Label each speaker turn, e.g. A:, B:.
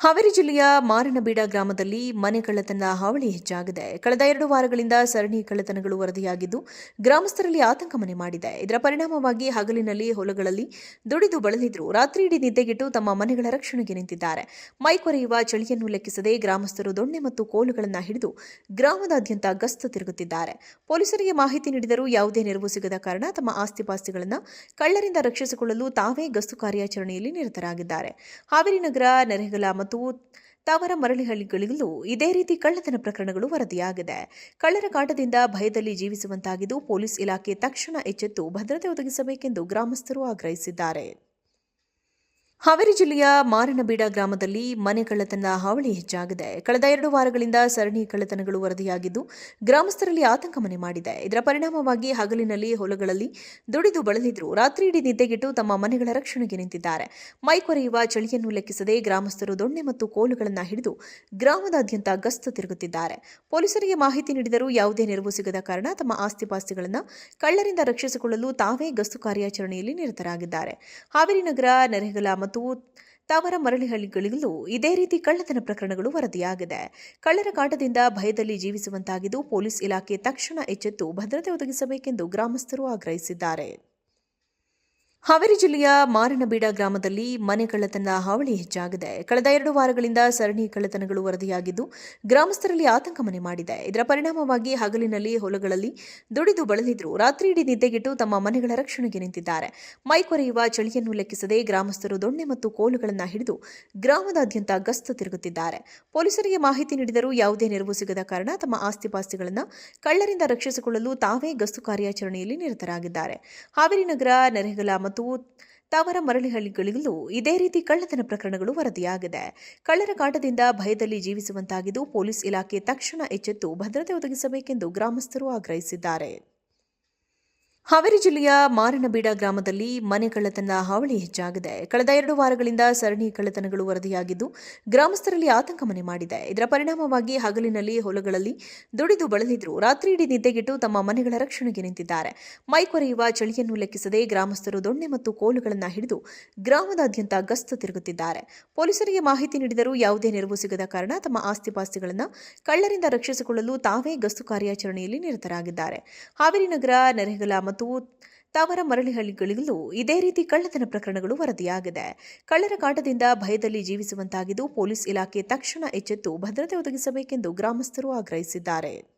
A: ಹಾವೇರಿ ಜಿಲ್ಲೆಯ ಮಾರನಬೀಡ ಗ್ರಾಮದಲ್ಲಿ ಮನೆ ಕಳ್ಳತನ ಹಾವಳಿ ಹೆಚ್ಚಾಗಿದೆ. ಕಳೆದ ಎರಡು ವಾರಗಳಿಂದ ಸರಣಿ ಕಳ್ಳತನಗಳು ವರದಿಯಾಗಿದ್ದು, ಗ್ರಾಮಸ್ಥರಲ್ಲಿ ಆತಂಕ ಮನೆ ಮಾಡಿದೆ. ಇದರ ಪರಿಣಾಮವಾಗಿ ಹಗಲಿನಲ್ಲಿ ಹೊಲಗಳಲ್ಲಿ ದುಡಿದು ಬಳಲಿದ್ರು. ರಾತ್ರಿಯಿಡೀ ನಿದ್ದೆಗೆಟ್ಟು ತಮ್ಮ ಮನೆಗಳ ರಕ್ಷಣೆಗೆ ನಿಂತಿದ್ದಾರೆ. ಮೈ ಕೊರೆಯುವ ಚಳಿಯನ್ನು ಲೆಕ್ಕಿಸದೆ ಗ್ರಾಮಸ್ಥರು ದೊಣ್ಣೆ ಮತ್ತು ಕೋಲುಗಳನ್ನು ಹಿಡಿದು ಗ್ರಾಮದಾದ್ಯಂತ ಗಸ್ತು ತಿರುಗುತ್ತಿದ್ದಾರೆ. ಪೊಲೀಸರಿಗೆ ಮಾಹಿತಿ ನೀಡಿದರೂ ಯಾವುದೇ ನೆರವು ಸಿಗದ ಕಾರಣ ತಮ್ಮ ಆಸ್ತಿಪಾಸ್ತಿಗಳನ್ನು ಕಳ್ಳರಿಂದ ರಕ್ಷಿಸಿಕೊಳ್ಳಲು ತಾವೇ ಗಸ್ತು ಕಾರ್ಯಾಚರಣೆಯಲ್ಲಿ ನಿರತರಾಗಿದ್ದಾರೆ. ಹಾವೇರಿ ನಗರ ನೆರೆಗಲ ಮತ್ತು ತವರ ಮರಳಿಹಳ್ಳಿಗಳಲ್ಲೂ ಇದೇ ರೀತಿ ಕಳ್ಳತನ ಪ್ರಕರಣಗಳು ವರದಿಯಾಗಿದೆ. ಕಳ್ಳರ ಕಾಟದಿಂದ ಭಯದಲ್ಲಿ ಜೀವಿಸುವಂತಾಗಿದ್ದು, ಪೊಲೀಸ್ ಇಲಾಖೆ ತಕ್ಷಣ ಎಚ್ಚೆತ್ತು ಭದ್ರತೆ ಒದಗಿಸಬೇಕೆಂದು ಗ್ರಾಮಸ್ಥರು ಆಗ್ರಹಿಸಿದ್ದಾರೆ. ಹಾವೇರಿ ಜಿಲ್ಲೆಯ ಮಾರನಬೀಡ ಗ್ರಾಮದಲ್ಲಿ ಮನೆ ಕಳ್ಳತನ ಹಾವಳಿ ಹೆಚ್ಚಾಗಿದೆ. ಕಳೆದ ಎರಡು ವಾರಗಳಿಂದ ಸರಣಿ ಕಳ್ಳತನಗಳು ವರದಿಯಾಗಿದ್ದು, ಗ್ರಾಮಸ್ಥರಲ್ಲಿ ಆತಂಕ ಮನೆ ಮಾಡಿದೆ. ಇದರ ಪರಿಣಾಮವಾಗಿ ಹಗಲಿನಲ್ಲಿ ಹೊಲಗಳಲ್ಲಿ ದುಡಿದು ಬಳಲಿದ್ರು. ರಾತ್ರಿಯಿಡೀ ನಿದ್ದೆಗೆಟ್ಟು ತಮ್ಮ ಮನೆಗಳ ರಕ್ಷಣೆಗೆ ನಿಂತಿದ್ದಾರೆ. ಮೈ ಕೊರೆಯುವ ಚಳಿಯನ್ನು ಲೆಕ್ಕಿಸದೆ ಗ್ರಾಮಸ್ಥರು ದೊಣ್ಣೆ ಮತ್ತು ಕೋಲುಗಳನ್ನು ಹಿಡಿದು ಗ್ರಾಮದಾದ್ಯಂತ ಗಸ್ತು ತಿರುಗುತ್ತಿದ್ದಾರೆ. ಪೊಲೀಸರಿಗೆ ಮಾಹಿತಿ ನೀಡಿದರೂ ಯಾವುದೇ ನೆರವು ಸಿಗದ ಕಾರಣ ತಮ್ಮ ಆಸ್ತಿಪಾಸ್ತಿಗಳನ್ನು ಕಳ್ಳರಿಂದ ರಕ್ಷಿಸಿಕೊಳ್ಳಲು ತಾವೇ ಗಸ್ತು ಕಾರ್ಯಾಚರಣೆಯಲ್ಲಿ ನಿರತರಾಗಿದ್ದಾರೆ. ಹಾವೇರಿ ನಗರ ನೆರೆಗಲ ಮತ್ತು ತವರ ಮರಳಿಹಳ್ಳಿಗಳಿಗೂ ಇದೇ ರೀತಿ ಕಳ್ಳತನ ಪ್ರಕರಣಗಳು ವರದಿಯಾಗಿದೆ. ಕಳ್ಳರ ಕಾಟದಿಂದ ಭಯದಲ್ಲಿ ಜೀವಿಸುವಂತಾಗಿದ್ದು ಪೊಲೀಸ್ ಇಲಾಖೆ ತಕ್ಷಣ ಎಚ್ಚೆತ್ತು ಭದ್ರತೆ ಒದಗಿಸಬೇಕೆಂದು ಗ್ರಾಮಸ್ಥರು ಆಗ್ರಹಿಸಿದ್ದಾರೆ. ಹಾವೇರಿ ಜಿಲ್ಲೆಯ ಮಾರಿನಬೀಡ ಗ್ರಾಮದಲ್ಲಿ ಮನೆ ಕಳ್ಳತನ ಹಾವಳಿ ಹೆಚ್ಚಾಗಿದೆ. ಕಳೆದ ಎರಡು ವಾರಗಳಿಂದ ಸರಣಿ ಕಳ್ಳತನಗಳು ವರದಿಯಾಗಿದ್ದು, ಗ್ರಾಮಸ್ಥರಲ್ಲಿ ಆತಂಕ ಮನೆ ಮಾಡಿದೆ. ಇದರ ಪರಿಣಾಮವಾಗಿ ಹಗಲಿನಲ್ಲಿ ಹೊಲಗಳಲ್ಲಿ ದುಡಿದು ಬಳಲಿದ್ರು. ರಾತ್ರಿಯಿಡೀ ನಿದ್ದೆಗಿಟ್ಟು ತಮ್ಮ ಮನೆಗಳ ರಕ್ಷಣೆಗೆ ನಿಂತಿದ್ದಾರೆ. ಮೈ ಕೊರೆಯುವ ಚಳಿಯನ್ನು ಲೆಕ್ಕಿಸದೆ ಗ್ರಾಮಸ್ಥರು ದೊಣ್ಣೆ ಮತ್ತು ಕೋಲುಗಳನ್ನು ಹಿಡಿದು ಗ್ರಾಮದಾದ್ಯಂತ ಗಸ್ತು ತಿರುಗುತ್ತಿದ್ದಾರೆ. ಪೊಲೀಸರಿಗೆ ಮಾಹಿತಿ ನೀಡಿದರೂ ಯಾವುದೇ ನೆರವು ಸಿಗದ ಕಾರಣ ತಮ್ಮ ಆಸ್ತಿಪಾಸ್ತಿಗಳನ್ನು ಕಳ್ಳರಿಂದ ರಕ್ಷಿಸಿಕೊಳ್ಳಲು ತಾವೇ ಗಸ್ತು ಕಾರ್ಯಾಚರಣೆಯಲ್ಲಿ ನಿರತರಾಗಿದ್ದಾರೆ. ಹಾವೇರಿ ನಗರ, ನೆರೆಗಲ ಮತ್ತು ತವರ ಮರಳಿಹಳ್ಳಿಗಳಿಗೂ ಇದೇ ರೀತಿ ಕಳ್ಳತನ ಪ್ರಕರಣಗಳು ವರದಿಯಾಗಿದೆ. ಕಳ್ಳರ ಕಾಟದಿಂದ ಭಯದಲ್ಲಿ ಜೀವಿಸುವಂತಾಗಿದ್ದು ಪೊಲೀಸ್ ಇಲಾಖೆ ತಕ್ಷಣ ಎಚ್ಚೆತ್ತು ಭದ್ರತೆ ಒದಗಿಸಬೇಕೆಂದು ಗ್ರಾಮಸ್ಥರು ಆಗ್ರಹಿಸಿದ್ದಾರೆ. ಹಾವೇರಿ ಜಿಲ್ಲೆಯ ಮಾರನಬೀಡ ಗ್ರಾಮದಲ್ಲಿ ಮನೆ ಕಳ್ಳತನ ಹಾವಳಿ ಹೆಚ್ಚಾಗಿದೆ. ಕಳೆದ ಎರಡು ವಾರಗಳಿಂದ ಸರಣಿ ಕಳ್ಳತನಗಳು ವರದಿಯಾಗಿದ್ದು, ಗ್ರಾಮಸ್ಥರಲ್ಲಿ ಆತಂಕ ಮನೆ ಮಾಡಿದೆ. ಇದರ ಪರಿಣಾಮವಾಗಿ ಹಗಲಿನಲ್ಲಿ ಹೊಲಗಳಲ್ಲಿ ದುಡಿದು ಬಳಲಿದ್ರು. ರಾತ್ರಿಯಿಡೀ ನಿದ್ದೆಗಿಟ್ಟು ತಮ್ಮ ಮನೆಗಳ ರಕ್ಷಣೆಗೆ ನಿಂತಿದ್ದಾರೆ. ಮೈ ಕೊರೆಯುವ ಚಳಿಯನ್ನು ಲೆಕ್ಕಿಸದೆ ಗ್ರಾಮಸ್ಥರು ದೊಣ್ಣೆ ಮತ್ತು ಕೋಲುಗಳನ್ನು ಹಿಡಿದು ಗ್ರಾಮದಾದ್ಯಂತ ಗಸ್ತು ತಿರುಗುತ್ತಿದ್ದಾರೆ. ಪೊಲೀಸರಿಗೆ ಮಾಹಿತಿ ನೀಡಿದರೂ ಯಾವುದೇ ನೆರವು ಸಿಗದ ಕಾರಣ ತಮ್ಮ ಆಸ್ತಿಪಾಸ್ತಿಗಳನ್ನು ಕಳ್ಳರಿಂದ ರಕ್ಷಿಸಿಕೊಳ್ಳಲು ತಾವೇ ಗಸ್ತು ಕಾರ್ಯಾಚರಣೆಯಲ್ಲಿ ನಿರತರಾಗಿದ್ದಾರೆ. ಹಾವೇರಿ ನಗರ, ನೆರೆಗಲ ಮತ್ತು ತಾವರ ಮರಳಿಹಳ್ಳಿಗಳಲ್ಲೂ ಇದೇ ರೀತಿ ಕಳ್ಳತನ ಪ್ರಕರಣಗಳು ವರದಿಯಾಗಿದೆ. ಕಳ್ಳರ ಕಾಟದಿಂದ ಭಯದಲ್ಲಿ ಜೀವಿಸುವಂತಾಗಿದ್ದು, ಪೊಲೀಸ್ ಇಲಾಖೆ ತಕ್ಷಣ ಎಚ್ಚೆತ್ತು ಭದ್ರತೆ ಒದಗಿಸಬೇಕೆಂದು ಗ್ರಾಮಸ್ಥರು ಆಗ್ರಹಿಸಿದ್ದಾರೆ.